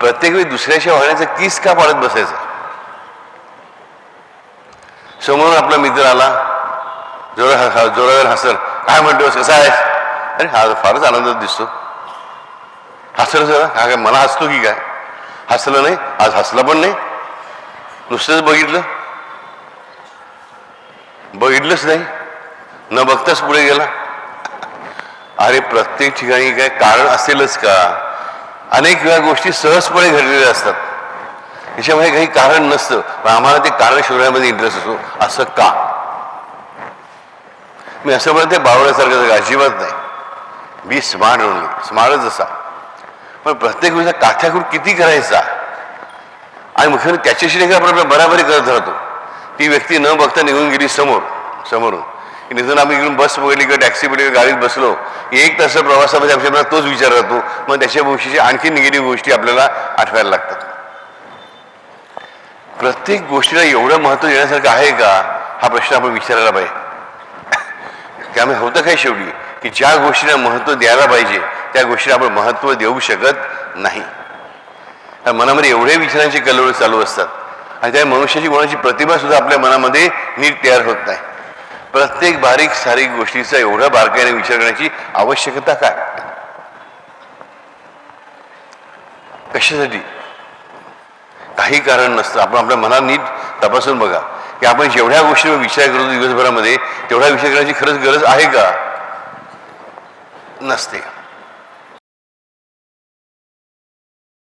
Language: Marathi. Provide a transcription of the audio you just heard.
प्रत्येक वेळी दुसऱ्याशी वागण्याचं किस का पाडत बसायचं? समोरून आपला मित्र आला जोरा जोरावर हसल. काय म्हणतोस कसा आहेस? अरे हा फारच आनंदात दिसतो. हसलं जरा हा काय मला हसतो की काय? हसलं नाही आज हसला पण नाही. नुसतंच बघितलं. बघितलंच नाही. न बघताच पुढे गेला. अरे प्रत्येक ठिकाणी काय कारण असेलच का? अनेक वेळा गोष्टी सहजपणे घडलेल्या असतात. त्याच्यामध्ये काही कारण नसतं. पण आम्हाला ते कारण शोधण्यामध्ये इंटरेस्ट असतो असं का? मी असं म्हणत ते बावळ्यासारखं जग अजिबात नाही. मी स्मार्ट ओनली स्मार्टच असा. पण प्रत्येक वेळेचा काथ्याकूर किती करायचा? आणि मुख्य त्याच्याशी देखील आपण बराबरी करत राहतो. ती व्यक्ती न बघता निघून गेली समोर समोरून. की निघून आम्ही इकडून बस बघितली किंवा टॅक्सी बघितली गाडीत बसलो एक तास प्रवासामध्ये आपल्याला तोच विचार राहतो. मग त्याच्या गोष्टीची आणखी निगेटिव्ह गोष्टी आपल्याला आठवायला लागतात. प्रत्येक गोष्टीला एवढं महत्त्व देण्यासारखं आहे का? हा प्रश्न आपण विचारायला पाहिजे. त्यामुळे होतं काय शेवटी? की ज्या गोष्टीला महत्त्व द्यायला पाहिजे त्या गोष्टीला आपण महत्त्व देऊ शकत नाही. कारण मनामध्ये एवढे विचारांचे कलवळ चालू असतात. आणि त्या मनुष्याची कोणाची प्रतिभा सुद्धा आपल्या मनामध्ये नीट तयार होत नाही. प्रत्येक बारीक सारीक गोष्टीचा एवढा बारकाईने विचार करण्याची आवश्यकता काय? कशासाठी? काही कारण नसतं. आपण आपल्या मनात नीट तपासून बघा. की आपण जेवढ्या गोष्टीवर विचार करतो दिवसभरामध्ये तेवढा विचार करण्याची खरंच गरज आहे का? नसते.